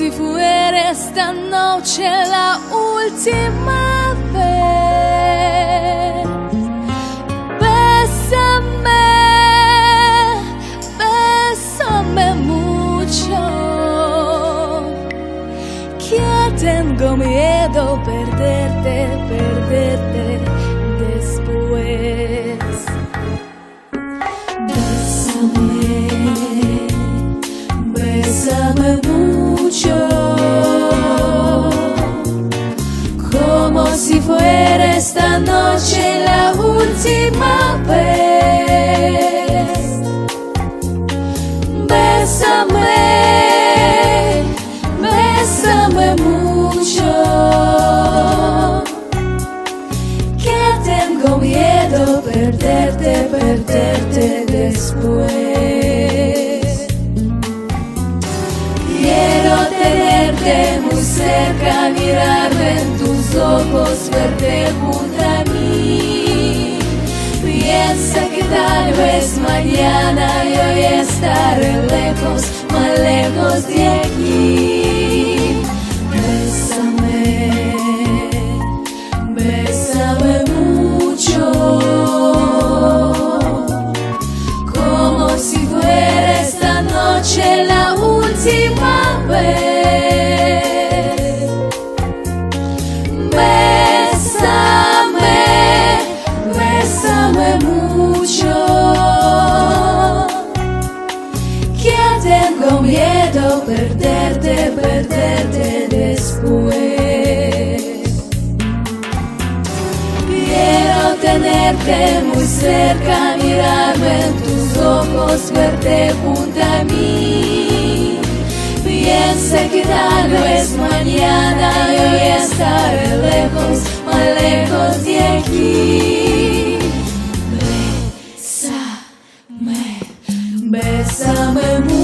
esta noche la última vez. Bésame, bésame mucho. Que tengo miedo perderte, perderte después. Bésame, bésame esta noche la última vez. Bésame, bésame mucho, que tengo miedo perderte, perderte después. Quiero tenerte muy cerca, mirarme высоко сверху утами. Piensa que tal vez mañana yo estaré lejos, más lejos. Perderte, perderte después. Quiero tenerte muy cerca, mirarme en tus ojos, verte junto a mí. Piensa que tal vez mañana yo voy a estar lejos, más lejos de aquí. Bésame, bésame mucho.